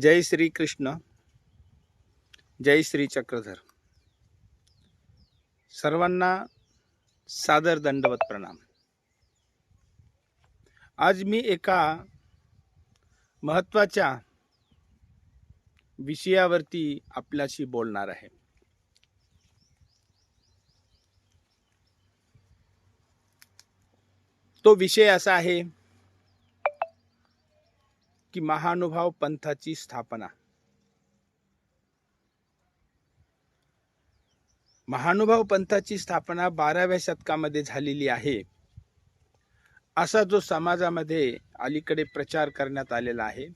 जय श्री कृष्ण जय श्री चक्रधर. सर्वांना सादर दंडवत प्रणाम. आज मी एका महत्त्वाच्या विषयावरती आपल्याशी बोलणार आहे. तो विषय असा आहे की महानुभाव पंथाची स्थापना. महानुभाव पंथाची स्थापना बाराव्या शतकामध्ये झालेली आहे. असा जो समाजामध्ये अलीकडे प्रचार करण्यात आलेला आहे.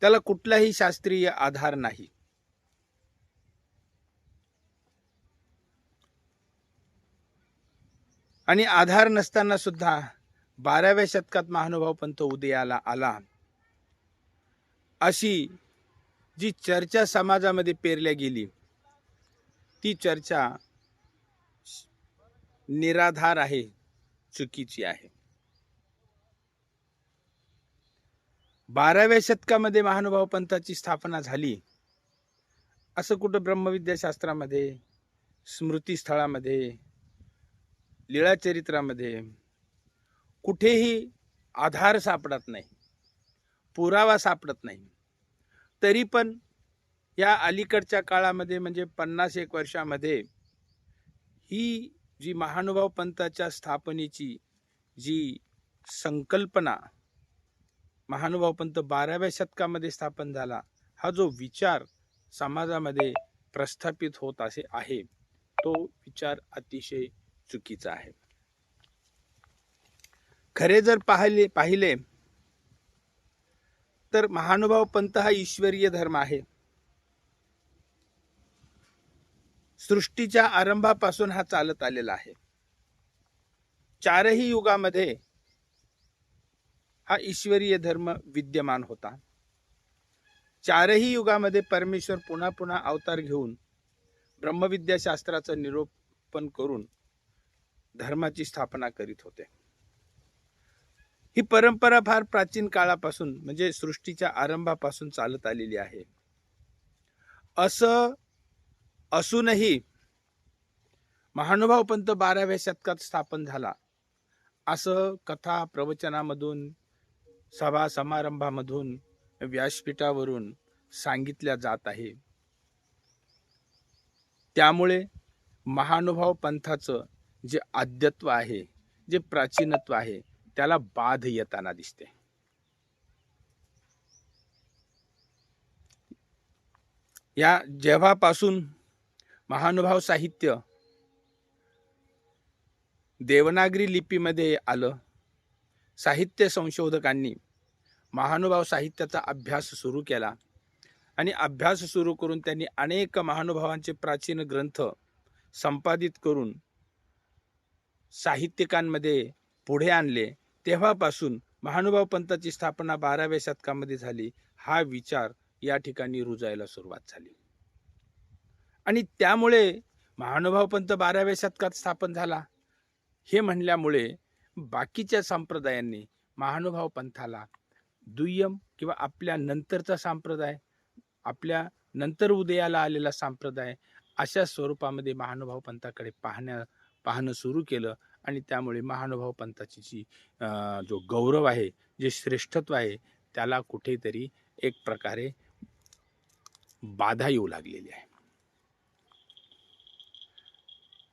त्याला कुठलाही शास्त्रीय आधार नाही. आणि आधार नसताना सुद्धा बाराव्या शतकात महानुभाव पंत उदयाला आला. अशी जी चर्चा समाजामध्ये पेरल्या गेली ती चर्चा निराधार आहे चुकीची आहे. बाराव्या शतकामध्ये महानुभाव पंथाची स्थापना झाली. असं कुठं ब्रह्मविद्याशास्त्रामध्ये स्मृतीस्थळामध्ये लीळाचरित्रामध्ये कुठेही आधार सापडत नाही पुरावा सापडत नाही. तरी पण या अलीकडच्या काळामध्ये म्हणजे पन्नास एक वर्षामध्ये ही जी महानुभाव पंथाच्या स्थापनेची जी संकल्पना महानुभाव पंत बाराव्या शतकामध्ये स्थापन झाला हा जो विचार समाजामध्ये प्रस्थापित होत असे आहे तो विचार अतिशय चुकीचा आहे. खरे जर पाहिले पाहिले तर महानुभाव पंथ हा ईश्वरीय धर्म आहे. सृष्टीच्या आरंभापासून हा चालत आलेला आहे. चारही युगामध्ये हा ईश्वरीय धर्म विद्यमान होता. चारही युगामध्ये परमेश्वर पुन्हा पुन्हा अवतार घेऊन ब्रह्मविद्याशास्त्राचं निरूपण करून धर्माची स्थापना करीत होते. ही परंपरा फार प्राचीन काळापासून म्हणजे सृष्टीच्या आरंभापासून चालत आलेली आहे. असं असूनही महानुभाव पंत बाराव्या शतकात स्थापन झाला. असं कथा प्रवचनामधून सभा समारंभामधून व्यासपीठावरून सांगितल्या जात आहे. त्यामुळे महानुभाव पंथाचं जे आद्यत्व आहे जे प्राचीनत्व आहे त्याला बाध येताना दिसते. या जेव्हापासून महानुभाव साहित्य देवनागरी लिपीमध्ये आलं साहित्य संशोधकांनी महानुभाव साहित्याचा अभ्यास सुरू केला आणि अभ्यास सुरू करून त्यांनी अनेक महानुभावांचे प्राचीन ग्रंथ संपादित करून साहित्यिकांमध्ये पुढे आणले. तेव्हापासून महानुभाव पंथाची स्थापना बाराव्या शतकामध्ये झाली हा विचार या ठिकाणी रुजायला सुरुवात झाली. आणि त्यामुळे महानुभाव पंथ बाराव्या शतकात स्थापन झाला. हे म्हणल्यामुळे बाकीच्या संप्रदायांनी महानुभाव पंथाला दुय्यम किंवा आपल्या नंतरचा संप्रदाय आपल्या नंतर उदयाला आलेला संप्रदाय अशा स्वरूपामध्ये महानुभाव पंथाकडे पाहण्या पाहणं सुरू केलं. आणि त्यामुळे महानुभाव पंथाची जी जो गौरव आहे जे श्रेष्ठत्व आहे त्याला कुठेतरी एक प्रकारे बाधा येऊ लागलेली आहे.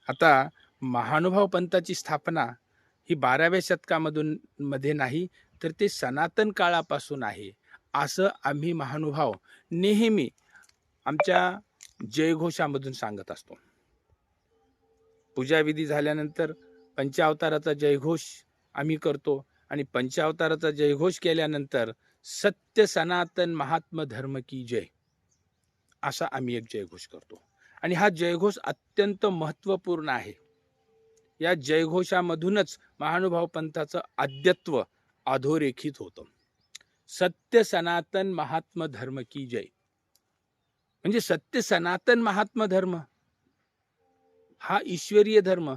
आता महानुभाव पंथाची स्थापना ही बाराव्या शतकामधून मध्ये नाही तर ते सनातन काळापासून आहे. असं आम्ही महानुभाव नेहमी आमच्या जयघोषामधून सांगत असतो. पूजाविधी झाल्यानंतर पंचावताराचा जयघोष आम्ही करतो. आणि पंचावताराचा जयघोष केल्यानंतर सत्य सनातन महात्म धर्म की जय असा आम्ही एक जयघोष करतो. आणि हा जयघोष अत्यंत महत्त्वपूर्ण आहे. या जयघोषामधूनच महानुभाव पंथाचं आद्यत्व अधोरेखित होतं. सत्य सनातन महात्म धर्म की जय. म्हणजे सत्य सनातन महात्म धर्म हा ईश्वरीय धर्म.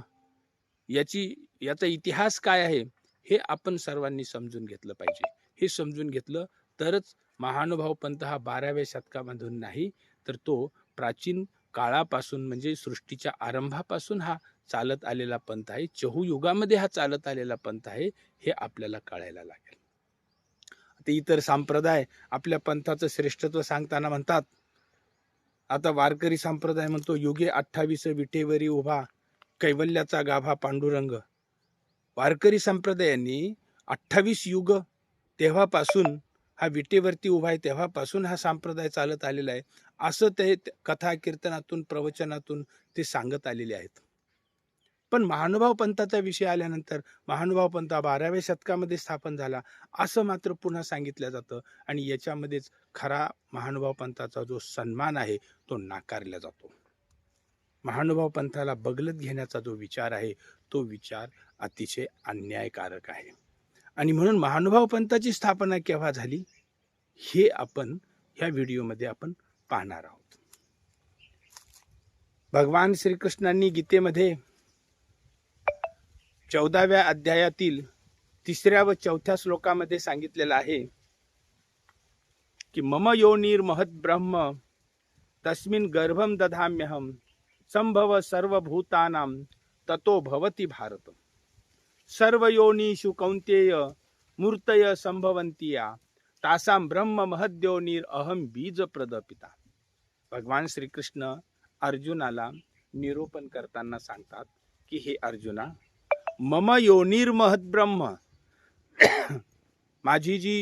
याची याचा इतिहास काय आहे हे आपण सर्वांनी समजून घेतलं पाहिजे. हे समजून घेतलं तरच महानुभाव पंथ हा बाराव्या शतकामधून नाही तर तो प्राचीन काळापासून म्हणजे सृष्टीच्या आरंभापासून हा चालत आलेला पंथ आहे. चहुयुगामध्ये हा चालत आलेला पंथ आहे हे आपल्याला कळायला लागेल. आता इतर संप्रदाय आपल्या पंथाचं श्रेष्ठत्व सांगताना म्हणतात आता वारकरी संप्रदाय म्हणतो युगे अठ्ठावीस विटेवरी उभा कैवल्याचा गाभा पांडुरंग. वारकरी संप्रदायांनी अठ्ठावीस युग तेव्हापासून हा विटेवरती उभा आहे तेव्हापासून हा संप्रदाय चालत आलेला आहे. असं ते कथा कीर्तनातून प्रवचनातून ते सांगत आलेले आहेत. पण महानुभाव पंथाचा विषय आल्यानंतर महानुभाव पंथ बाराव्या शतकामध्ये स्थापन झाला असं मात्र पुन्हा सांगितलं जातं आणि याच्यामध्येच खरा महानुभाव पंथाचा जो सन्मान आहे तो नाकारला जातो. महानुभाव पंथाला बगलत घेण्याचा जो विचार आहे तो विचार अतिशय अन्यायकारक आहे. आणि म्हणून महानुभाव पंथाची स्थापना केव्हा झाली? हे आपण ह्या व्हिडिओमध्ये आपण पाहणार आहोत. भगवान श्रीकृष्णांनी गीतेमध्ये चौदाव्या अध्यायातील तिसऱ्या व चौथ्या श्लोकामध्ये सांगितलेलं आहे की मम योनीर महत ब्रह्म तस्मिन गर्भम दधाम्यहम संभव सर्वभूतानां ततो भवती भारत सर्व कौन्तेय मूर्तय संभवंतिया तासाम ब्रह्म महद्योनीर अहम बीज प्रदपिता भगवान श्रीकृष्ण अर्जुनाला निरूपण करताना सांगतात की हे अर्जुना मम योनीर ब्रह्म माझी जी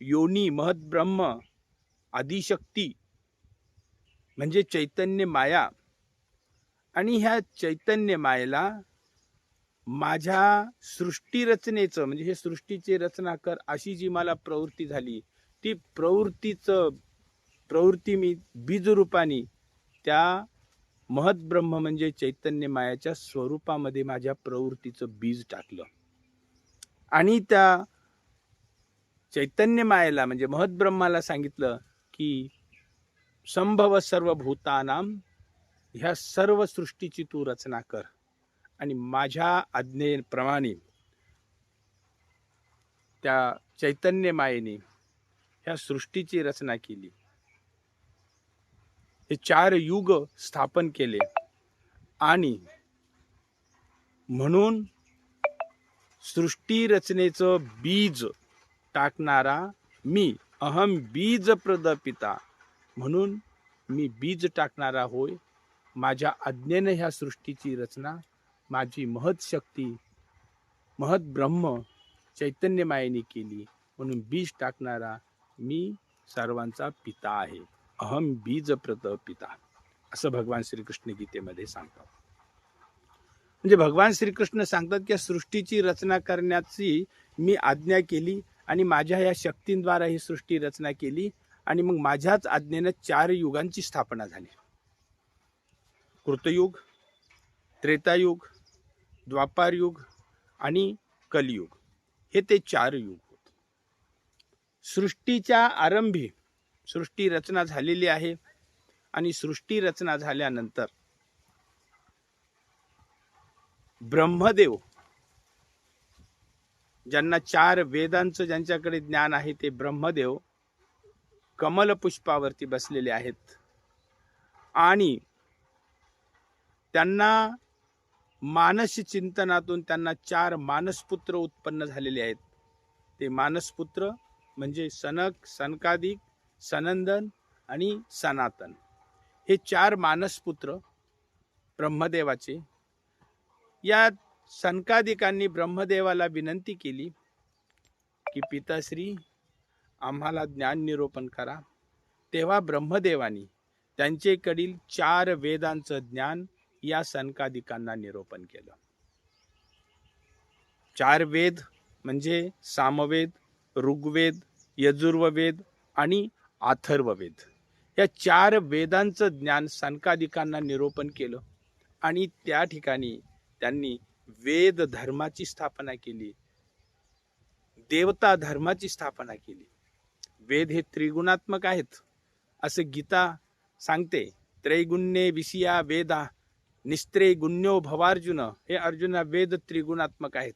योनी महत ब्रह्म आदिशक्ती म्हणजे चैतन्य माया आणि ह्या चैतन्य मायेला माझ्या सृष्टी रचनेचं म्हणजे हे सृष्टीची रचना कर अशी जी मला प्रवृत्ती झाली ती प्रवृत्तीचं प्रवृत्ती मी बीजरूपाने त्या महद्ब्रह्म म्हणजे चैतन्य मायाच्या स्वरूपामध्ये माझ्या प्रवृत्तीचं बीज टाकलं. आणि त्या चैतन्य मायेला म्हणजे महद्ब्रह्माला सांगितलं की संभव सर्व भूतानाम ह्या सर्व सृष्टीची तू रचना कर. आणि माझ्या आज्ञेप्रमाणे त्या चैतन्य मायेने ह्या सृष्टीची रचना केली. हे चार युग स्थापन केले आणि म्हणून सृष्टी रचनेचं बीज टाकणारा मी अहम बीज प्रदपिता म्हणून मी बीज टाकणारा होय माझ्या आज्ञेने ह्या सृष्टीची रचना माझी महत शक्ती महत ब्रह्म चैतन्य मायेने केली. म्हणून बीज टाकणारा मी सर्वांचा पिता आहे. अहम बीज प्रत पिता. असं भगवान श्रीकृष्ण गीतेमध्ये सांगतात. म्हणजे भगवान श्रीकृष्ण सांगतात की सृष्टीची रचना करण्याची मी आज्ञा केली आणि माझ्या या शक्तींद्वारा ही सृष्टी रचना केली आणि मग माझ्याच आज्ञेनं चार युगांची स्थापना झाली. कृतयुग त्रेतायुग द्वापारयुग आणि कलियुग. हे ते चार युग होत. सृष्टीच्या आरंभी सृष्टी रचना झालेली आहे आणि सृष्टी रचना झाल्यानंतर ब्रह्मदेव ज्यांना चार वेदांचं ज्यांच्याकडे ज्ञान आहे ते ब्रह्मदेव कमलपुष्पावरती बसलेले आहेत आणि त्यांना मानस चिंतनातून त्यांना चार मानसपुत्र उत्पन्न झालेले आहेत. ते मानसपुत्र म्हणजे सनक सनकादिक सनंदन आणि सनातन. हे चार मानसपुत्र ब्रह्मदेवाचे. या सनकादिकांनी ब्रह्मदेवाला विनंती केली की पिताश्री आम्हाला ज्ञान निरोपण करा. तेव्हा ब्रह्मदेवानी त्यांचेकडील चार वेदांचं ज्ञान या सनकादिकांना निरोपण केलं. चार वेद म्हणजे सामवेद ऋग्वेद यजुर्ववेद आणि आथर्ववेद. या चार वेदांचं ज्ञान सनकादिकांना निरोपण केलं आणि त्या ठिकाणी त्यांनी वेद धर्माची स्थापना केली देवता धर्माची स्थापना केली. वेद हे त्रिगुणात्मक आहेत असं गीता सांगते त्रैगुण्ये विषया वेदा निस्त्रे गुण्यो भवार्जुन हे अर्जुना वेद त्रिगुणात्मक आहेत.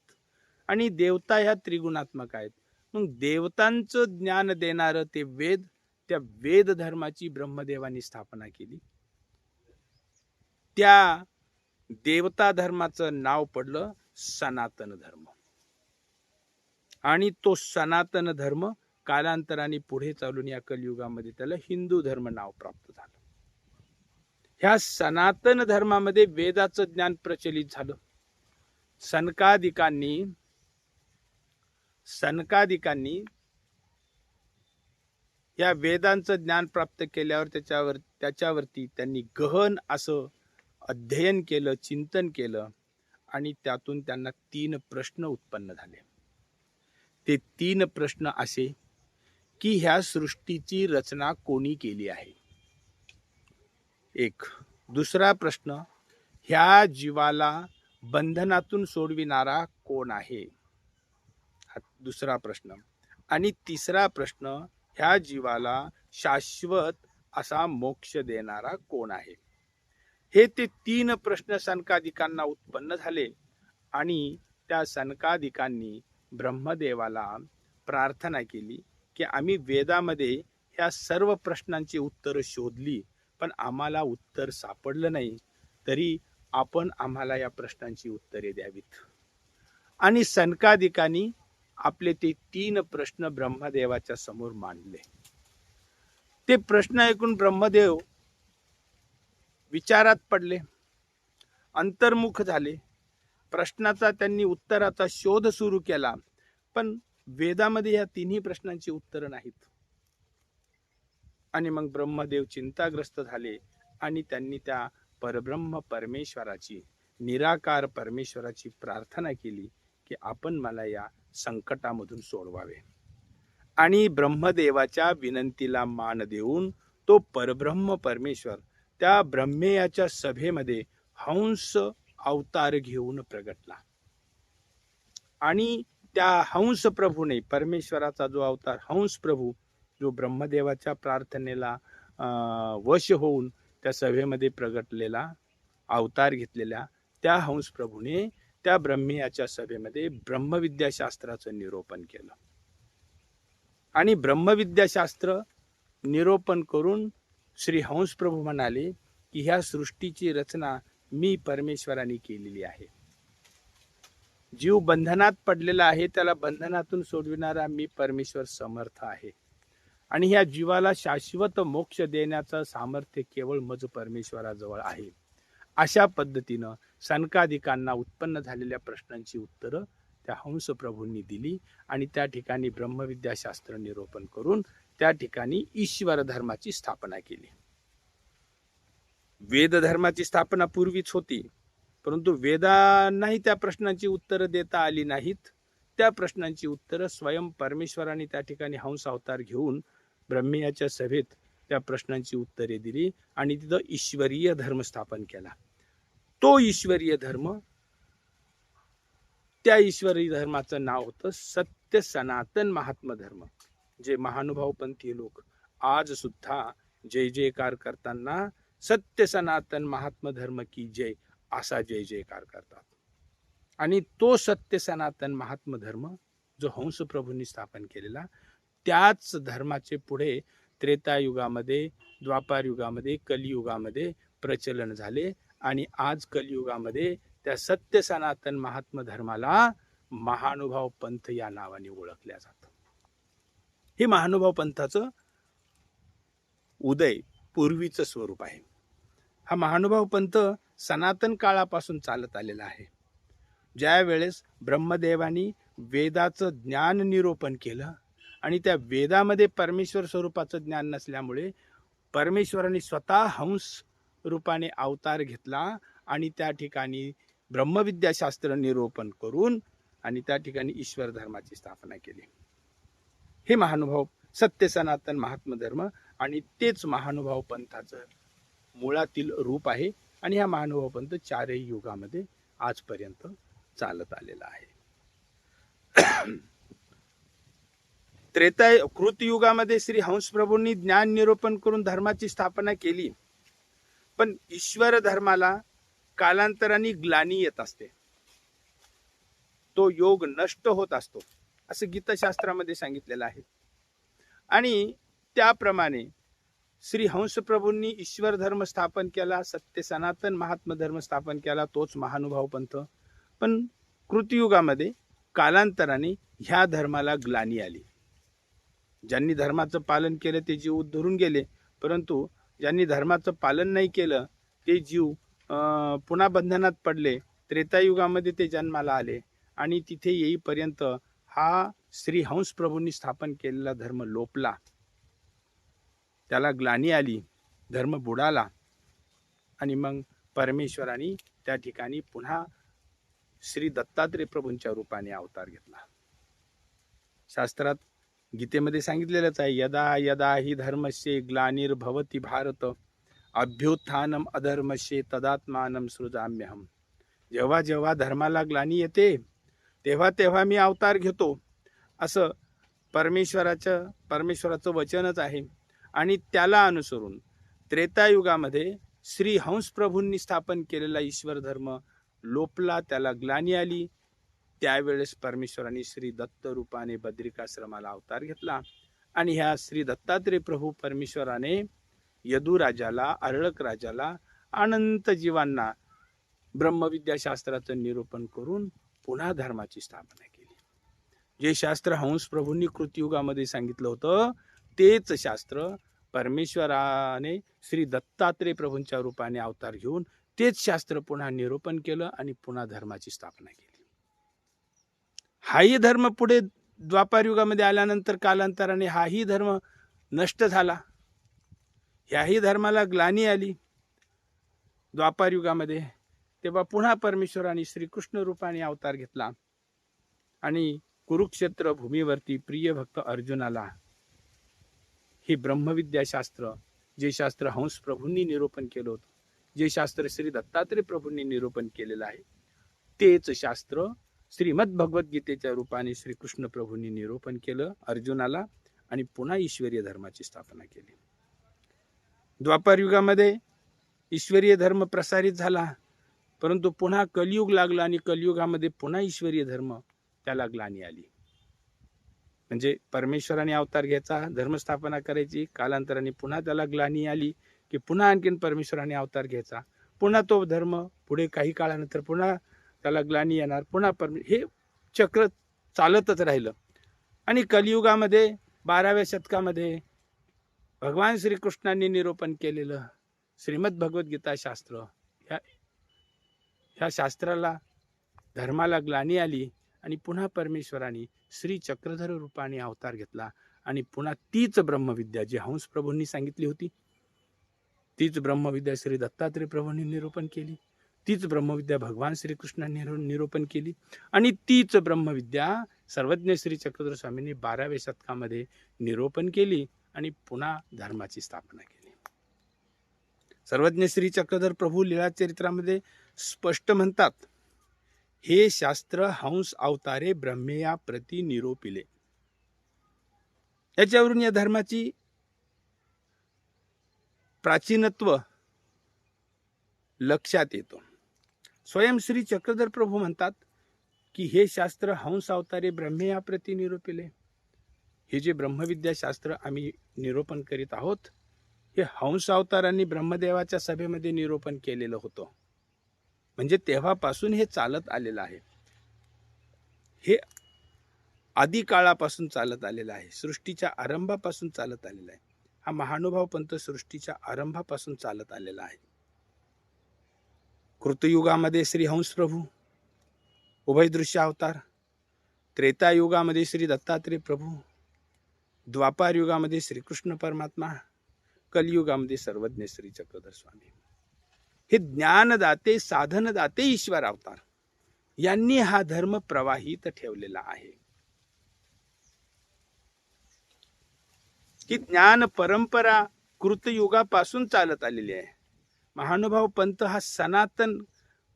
आणि देवता ह्या त्रिगुणात्मक आहेत. मग देवतांचं ज्ञान देणारं ते वेद त्या वेद धर्माची ब्रह्मदेवानी स्थापना केली. त्या देवता धर्माचं नाव पडलं सनातन धर्म. आणि तो सनातन धर्म कालांतराने पुढे चालून या कलियुगामध्ये त्याला हिंदू धर्म नाव प्राप्त झालं. ह्या सनातन धर्मामध्ये वेदाचं ज्ञान प्रचलित झालं. सनकादिकांनी सनकादिकांनी या वेदांचं ज्ञान प्राप्त केल्यावर त्याच्यावर त्याच्यावरती त्यांनी गहन असं अध्ययन केलं चिंतन केलं आणि त्यातून त्यांना तीन प्रश्न उत्पन्न झाले. ते तीन प्रश्न असे की ह्या सृष्टीची रचना कोणी केली आहे? एक. दुसरा प्रश्न ह्या जीवाला बंधनातून सोडविणारा कोण आहे? हा दुसरा प्रश्न. आणि तिसरा प्रश्न ह्या जीवाला शाश्वत असा मोक्ष देणारा कोण आहे? हे ते तीन प्रश्न सनकादिकांना उत्पन्न झाले आणि त्या सनकादिकांनी ब्रह्मदेवाला प्रार्थना केली की आम्ही वेदामध्ये ह्या सर्व प्रश्नांची उत्तरं शोधली. पण आम्हाला उत्तर सापडलं नाही तरी आपण आम्हाला या प्रश्नांची उत्तरे द्यावीत. आणि सनकादिकांनी आपले ते तीन प्रश्न ब्रह्मदेवाच्या समोर मांडले. ते प्रश्न ऐकून ब्रह्मदेव विचारात पडले अंतर्मुख झाले. प्रश्नाचा त्यांनी उत्तराचा शोध सुरू केला पण वेदामध्ये या तिन्ही प्रश्नांची उत्तरं नाहीत. आणि मग ब्रह्मदेव चिंताग्रस्त झाले आणि त्यांनी त्या परब्रह्म परमेश्वराची निराकार परमेश्वराची प्रार्थना केली की आपण मला या संकटामधून सोडवावे. आणि ब्रह्मदेवाच्या विनंतीला मान देऊन तो परब्रह्म परमेश्वर त्या ब्रह्मेयाच्या सभेमध्ये हंस अवतार घेऊन प्रगटला. आणि त्या हंस प्रभूने परमेश्वराचा जो अवतार हंस प्रभू जो ब्रह्मदेवाच्या प्रार्थनेला अं, वश होऊन त्या सभेमध्ये प्रगटलेला अवतार घेतलेल्या त्या हंस प्रभूने त्या ब्रह्मियाच्या सभेमध्ये ब्रह्मविद्याशास्त्राचं निरोपण केलं. आणि ब्रह्मविद्याशास्त्र निरोपण करून श्री हंस प्रभू म्हणाले की ह्या सृष्टीची रचना मी परमेश्वराने केलेली आहे. जीव बंधनात पडलेला आहे त्याला बंधनातून सोडविणारा मी परमेश्वर समर्थ आहे. आणि ह्या जीवाला शाश्वत मोक्ष देण्याचं सामर्थ्य केवळ मज परमेश्वराजवळ आहे. अशा पद्धतीनं सनकाधिकांना उत्पन्न झालेल्या प्रश्नांची उत्तरं त्या हंस प्रभूंनी दिली आणि त्या ठिकाणी ब्रह्मविद्याशास्त्र निरोपण करून त्या ठिकाणी ईश्वर धर्माची स्थापना केली. वेद धर्माची स्थापना पूर्वीच होती परंतु वेदांनाही त्या प्रश्नांची उत्तरं देता आली नाहीत. त्या प्रश्नांची उत्तरं स्वयं परमेश्वराने त्या ठिकाणी हंस अवतार घेऊन ब्रह्मियाच्या सभेत त्या प्रश्नांची उत्तरे दिली आणि तिथं ईश्वरीय धर्म स्थापन केला. तो ईश्वरीय धर्म त्या ईश्वरी धर्माचं नाव होतं सत्य सनातन महात्म धर्म. जे महानुभावपंथी लोक आज सुद्धा जय जयकार करताना सत्य सनातन महात्म धर्म की जय असा जय जयकार करतात. आणि तो सत्य सनातन महात्म धर्म जो हंस प्रभूंनी स्थापन केलेला त्याच धर्माचे पुढे त्रेतायुगामध्ये द्वापार युगामध्ये कलियुगामध्ये प्रचलन झाले आणि आज कलियुगामध्ये त्या सत्य सनातन महात्म धर्माला महानुभाव पंथ या नावाने ओळखल्या जातं हे महानुभाव पंथाचं उदय पूर्वीचं स्वरूप आहे. हा महानुभाव पंथ सनातन काळापासून चालत आलेला आहे. ज्या वेळेस ब्रह्मदेवानी वेदाचं ज्ञान निरोपण केलं आणि त्या वेदामध्ये परमेश्वर स्वरूपाचं ज्ञान नसल्यामुळे परमेश्वराने स्वतः हंस रूपाने अवतार घेतला आणि त्या ठिकाणी ब्रह्मविद्याशास्त्र निरूपण करून आणि त्या ठिकाणी ईश्वर धर्माची स्थापना केली. हे महानुभाव सत्य सनातन महात्म धर्म आणि तेच महानुभाव पंथाचं मुळातील रूप आहे आणि हा महानुभाव पंथ चारही युगामध्ये आजपर्यंत चालत आलेला आहे. त्रेता कृतयुगामध्ये श्री हंस प्रभूंनी ज्ञान निरोपण करून धर्माची स्थापना केली. पण ईश्वर धर्माला कालांतराने ग्लानी येत असते. तो योग नष्ट होत असतो असं गीताशास्त्रामध्ये सांगितलेलं आहे. आणि त्याप्रमाणे श्री हंसप्रभूंनी ईश्वर धर्म स्थापन केला सत्य सनातन महात्म धर्म स्थापन केला तोच महानुभाव पंथ. पण कृतयुगामध्ये कालांतराने ह्या धर्माला ग्लानी आली. ज्यांनी धर्माचं पालन केलं ते जीव धरून गेले. परंतु ज्यांनी धर्माचं पालन नाही केलं ते जीव पुन्हा बंधनात पडले. त्रेतायुगामध्ये ते जन्माला आले. आणि तिथे येईपर्यंत हा श्री हंस प्रभूंनी स्थापन केलेला धर्म लोपला. त्याला ग्लानी आली धर्म बुडाला. आणि मग परमेश्वराने त्या ठिकाणी पुन्हा श्री दत्तात्रय प्रभूंच्या रूपाने अवतार घेतला. शास्त्रात गीतेमध्ये सांगितलेलंच आहे यदा यदा ही धर्मस्य ग्लानिर्भवती भारत अभ्युत्थानम अधर्मस्य तदात्मानम सृजाम्यहम. जेव्हा जेव्हा धर्माला ग्लानी येते तेव्हा तेव्हा मी अवतार घेतो. असं परमेश्वराचं परमेश्वराचं वचनच आहे. आणि त्याला अनुसरून त्रेतायुगामध्ये श्री हंस प्रभूंनी स्थापन केलेला ईश्वर धर्म लोपला त्याला ग्लानी आली. त्यावेळेस परमेश्वराने श्री दत्त रूपाने बद्रिकाश्रमाला अवतार घेतला. आणि ह्या श्री दत्तात्रय प्रभू परमेश्वराने यदुराजाला अरळक राजाला अनंत जीवांना ब्रह्मविद्याशास्त्राचं निरूपण करून पुन्हा धर्माची स्थापना केली. जे शास्त्र हंस प्रभूंनी कृतयुगामध्ये सांगितलं होतं तेच शास्त्र परमेश्वराने श्री दत्तात्रय प्रभूंच्या रूपाने अवतार घेऊन तेच शास्त्र पुन्हा निरूपण केलं आणि पुन्हा धर्माची स्थापना केली. हाही धर्म पुढे द्वापारयुगामध्ये आल्यानंतर कालांतराने हाही धर्म नष्ट झाला. ह्याही धर्माला ग्लानी आली. द्वापारयुगामध्ये तेव्हा पुन्हा परमेश्वराने श्रीकृष्ण रूपाने अवतार घेतला आणि कुरुक्षेत्र भूमीवरती प्रिय भक्त अर्जुनाला हे ब्रह्मविद्याशास्त्र जे शास्त्र हंस प्रभूंनी निरूपण केलं होतं जे शास्त्र श्री दत्तात्रय प्रभूंनी निरूपण केलेलं आहे तेच शास्त्र श्रीमद भगवद्गीतेच्या रूपाने श्रीकृष्ण प्रभूंनी निरूपण केलं अर्जुनाला आणि पुन्हा ईश्वरीय धर्माची स्थापना केली. द्वापार युगामध्ये ईश्वरीय धर्म प्रसारित झाला परंतु पुन्हा कलियुग लागला आणि कलियुगामध्ये पुन्हा ईश्वरीय धर्म त्याला ग्लानी आली. म्हणजे परमेश्वराने अवतार घ्यायचा धर्मस्थापना करायची कालांतराने पुन्हा त्याला ग्लानी आली की पुन्हा आणखीन परमेश्वराने अवतार घ्यायचा. पुन्हा तो धर्म पुढे काही काळानंतर पुन्हा त्याला ग्लानी येणार. पुन्हा परमे हे चक्र चालतच राहिलं. आणि कलियुगामध्ये बाराव्या शतकामध्ये भगवान श्रीकृष्णांनी निरूपण केलेलं श्रीमद भगवद्गीता शास्त्र. ह्या ह्या शास्त्राला धर्माला ग्लानी आली आणि पुन्हा परमेश्वराने श्री चक्रधर रूपाने अवतार घेतला आणि पुन्हा तीच ब्रह्मविद्या जी हंस प्रभूंनी सांगितली होती तीच ब्रह्मविद्या श्री दत्तात्रय प्रभूंनी निरूपण केली. तीच ब्रह्मविद्या भगवान श्रीकृष्णांनी निरू- निरूपण केली. आणि तीच ब्रह्मविद्या सर्वज्ञ श्री चक्रधर स्वामींनी बाराव्या शतकामध्ये निरूपण केली आणि पुन्हा धर्माची स्थापना केली. सर्वज्ञ श्री चक्रधर प्रभू लीळा चरित्रामध्ये स्पष्ट म्हणतात हे शास्त्र हंस अवतारे ब्रह्मेया प्रति निरोपिले. याच्यावरून या धर्माची प्राचीनत्व लक्षात येतो. स्वयं श्री चक्रधर प्रभू म्हणतात की हे शास्त्र हंस अवतारे ब्रह्मेया प्रति निरूपिले. हे जे ब्रह्मविद्या शास्त्र आम्ही निरूपण करीत आहोत हे हंस अवतारांनी ब्रह्मदेवाच्या सभेमध्ये निरूपण केलेलं होतं. म्हणजे तेव्हापासून हे चालत आलेलं आहे. हे आदी काळापासून चालत आलेलं आहे. सृष्टीच्या आरंभापासून चालत आलेलं आहे. हा महानुभाव पंथ सृष्टीच्या आरंभापासून चालत आलेला आहे. कृतयुगामध्ये श्री हंस प्रभू उभयदृश्य अवतार त्रेतायुगामध्ये श्री दत्तात्रेय प्रभू द्वापार युगामध्ये श्रीकृष्ण परमात्मा कलियुगामध्ये सर्वज्ञ श्री चक्रधर स्वामी. हे ज्ञानदाते साधनदाते ईश्वर अवतार यांनी हा धर्म प्रवाहित ठेवलेला आहे. की ज्ञान परंपरा कृतयुगापासून चालत आलेली आहे. महानुभाव पंथ हा सनातन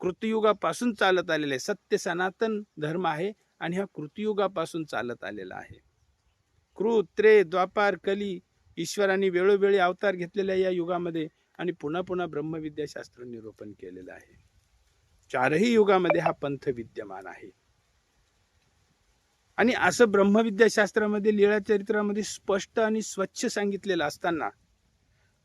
कृतयुगापासून चालत आलेला आहे. सत्य सनातन धर्म आहे आणि हा कृतियुगापासून चालत आलेला आहे. कृ त्रे द्वापार कली ईश्वराने वेळोवेळी अवतार घेतलेल्या या युगामध्ये आणि पुन्हा पुन्हा ब्रह्मविद्याशास्त्र निरूपण केलेलं आहे. चारही युगामध्ये हा पंथ विद्यमान आहे. आणि असं ब्रह्मविद्याशास्त्रामध्ये लीळा चरित्रामध्ये स्पष्ट आणि स्वच्छ सांगितलेलं असताना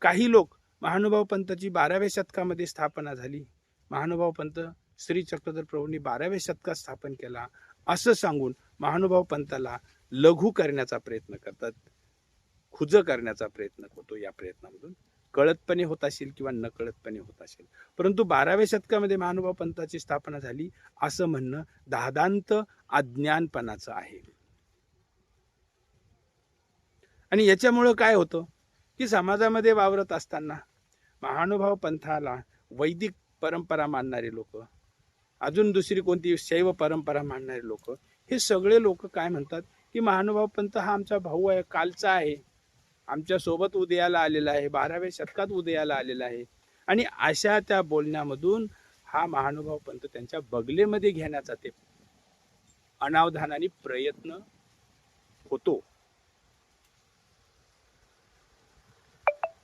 काही लोक महानुभाव पंथाची बाराव्या शतकामध्ये स्थापना झाली. महानुभाव पंथ श्री चक्रधर प्रभूंनी बाराव्या शतकात स्थापन केला. असं सांगून महानुभाव पंथाला लघु करण्याचा प्रयत्न करतात. खुज करण्याचा प्रयत्न होतो या प्रयत्नामधून. कळतपणे होत असेल किंवा नकळतपणे होत असेल. परंतु बाराव्या शतकामध्ये महानुभाव पंथाची स्थापना झाली असं म्हणणं दादांत अज्ञानपणाचं आहे. आणि याच्यामुळं काय होतं? की समाजामध्ये वावरत असताना महानुभाव पंथाला वैदिक परंपरा मानणारे लोक अजून दुसरी कोणती शैव परंपरा मानणारे लोक हे सगळे लोक काय म्हणतात की महानुभाव पंथ हा आमचा भाऊ आहे कालचा आहे. आमच्यासोबत उदयाला आलेला आहे बाराव्या शतकात उदयाला आलेला आहे. आणि अशा त्या बोलण्यामधून हा महानुभाव पंथ त्यांच्या बगलेमध्ये घेण्याचा ते अनावधानाने प्रयत्न होतो.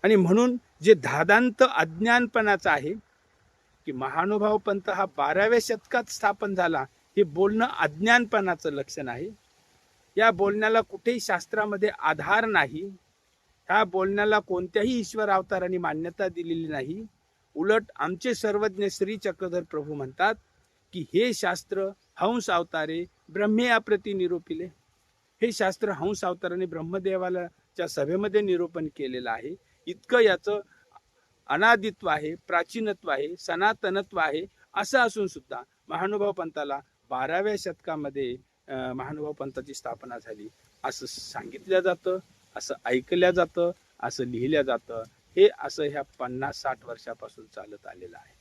आणि म्हणून जे धादांत अज्ञानपणाचं आहे की महानुभाव पंथ हा बाराव्या शतकात स्थापन झाला हे बोलणं अज्ञानपणाचं लक्षण आहे. या बोलण्याला कुठेही शास्त्रामध्ये आधार नाही. ह्या बोलण्याला कोणत्याही ईश्वर अवताराने मान्यता दिलेली नाही. उलट आमचे सर्वज्ञ श्री चक्रधर प्रभू म्हणतात की हे शास्त्र हंस अवतारे ब्रह्मे अप्रती निरोपिले. हे शास्त्र हंस अवताराने ब्रह्मदेवालाच्या सभेमध्ये निरूपण केलेलं आहे. इतकं याचं अनादित्व आहे प्राचीनत्व आहे सनातनत्व आहे असं असून सुद्धा महानुभाव पंथाला बाराव्या शतकामध्ये महानुभाव पंथाची स्थापना झाली. असं सांगितलं जातं असं ऐकल्या जातं असं लिहिल्या जातं. हे असं ह्या पन्नास साठ वर्षापासून चालत आलेलं आहे.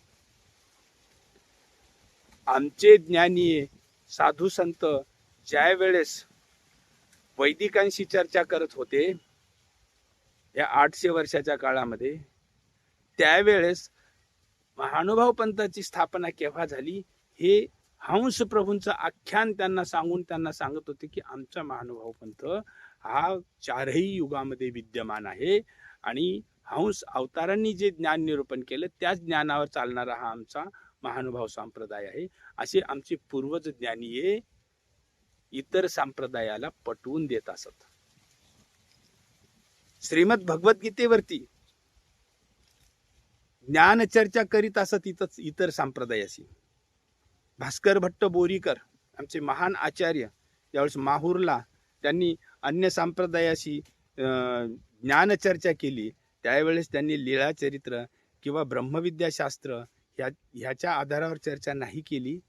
आमचे ज्ञानी साधू संत ज्या वेळेस वैदिकांशी चर्चा करत होते या आठशे वर्षाच्या काळामध्ये त्यावेळेस महानुभाव पंथाची स्थापना केव्हा झाली हे हंस प्रभूंचं आख्यान त्यांना सांगून त्यांना सांगत होते की आमचा महानुभाव पंथ हा चारही युगामध्ये विद्यमान आहे आणि हंस अवतारांनी जे ज्ञान निरूपण केलं त्याच ज्ञानावर चालणारा हा आमचा महानुभाव संप्रदाय आहे. असे आमचे पूर्वज ज्ञानीये इतर संप्रदायाला पटवून देत असत. श्रीमद भगवद्गीतेवरती ज्ञान चर्चा करीत असत इथंच इतर संप्रदायाशी. भास्कर भट्ट बोरीकर आमचे महान आचार्य यावेळेस माहूरला त्यांनी अन्य संप्रदायाशी अं, ज्ञानचर्चा केली. त्यावेळेस त्यांनी लीळा चरित्र किंवा ब्रह्मविद्याशास्त्र ह्या ह्याच्या आधारावर चर्चा नाही केली.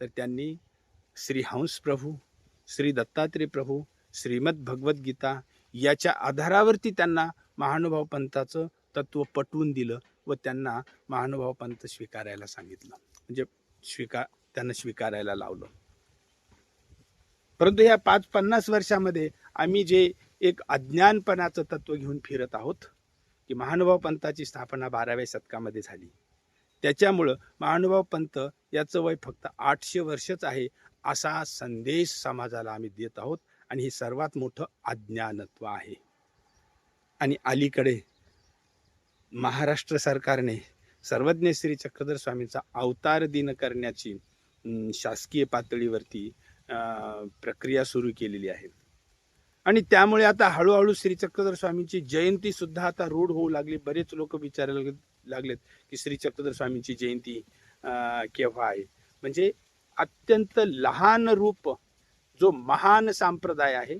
तर त्यांनी श्री हंस प्रभू श्री दत्तात्रय प्रभू श्रीमद भगवद्गीता याच्या आधारावरती त्यांना महानुभाव पंथाचं तत्व पटवून दिलं व त्यांना महानुभाव पंथ स्वीकारायला सांगितलं. म्हणजे स्वीकार त्यांना स्वीकारायला लावलं. परंतु या पाच पन्नास वर्षामध्ये आम्ही जे एक अज्ञानपणाचं तत्व घेऊन फिरत आहोत की महानुभाव पंथाची स्थापना बाराव्या शतकामध्ये झाली. त्याच्यामुळं महानुभाव पंथ याचं वय फक्त आठशे वर्षच आहे असा संदेश समाजाला आम्ही देत आहोत. आणि हे सर्वात मोठं अज्ञानत्व आहे. आणि अलीकडे महाराष्ट्र सरकारने सर्वज्ञ श्री चक्रधर स्वामींचा अवतार दिन करण्याची शासकीय पातळीवरती प्रक्रिया सुरू केलेली आहे. आणि त्यामुळे आता हळूहळू श्री चक्रधर स्वामींची जयंती सुद्धा आता रूढ होऊ लागली. बरेच लोक विचारायला लागलेत की श्री चक्रधर स्वामींची जयंती केव्हा आहे? म्हणजे अत्यंत लहान रूप जो महान संप्रदाय आहे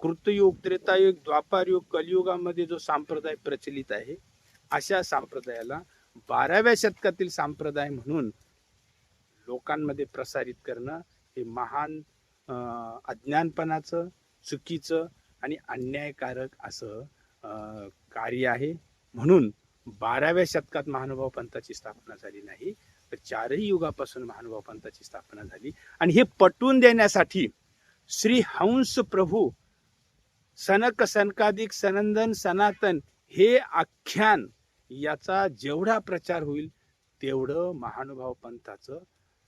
कृतयुग त्रेतायुग द्वापारयुग कलियुगामध्ये जो संप्रदाय प्रचलित आहे अशा संप्रदायाला बाराव्या शतकातील संप्रदाय म्हणून लोकांमध्ये प्रसारित करणं हे महान अज्ञानपणाचं चुकीचं आणि अन्यायकारक असं कार्य आहे. म्हणून बाराव्या शतकात महानुभाव पंथाची स्थापना झाली नाही. तर चारही युगापासून महानुभाव पंथाची स्थापना झाली. आणि हे पटवून देण्यासाठी श्री हंस प्रभू सनक सनकादिक सनंदन सनातन हे आख्यान याचा जेवढा प्रचार होईल तेवढं महानुभाव पंथाचं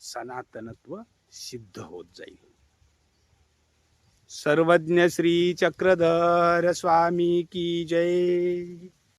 सनातनत्व सिद्ध होत जाईल. सर्वज्ञ श्री चक्रधर स्वामी की जय.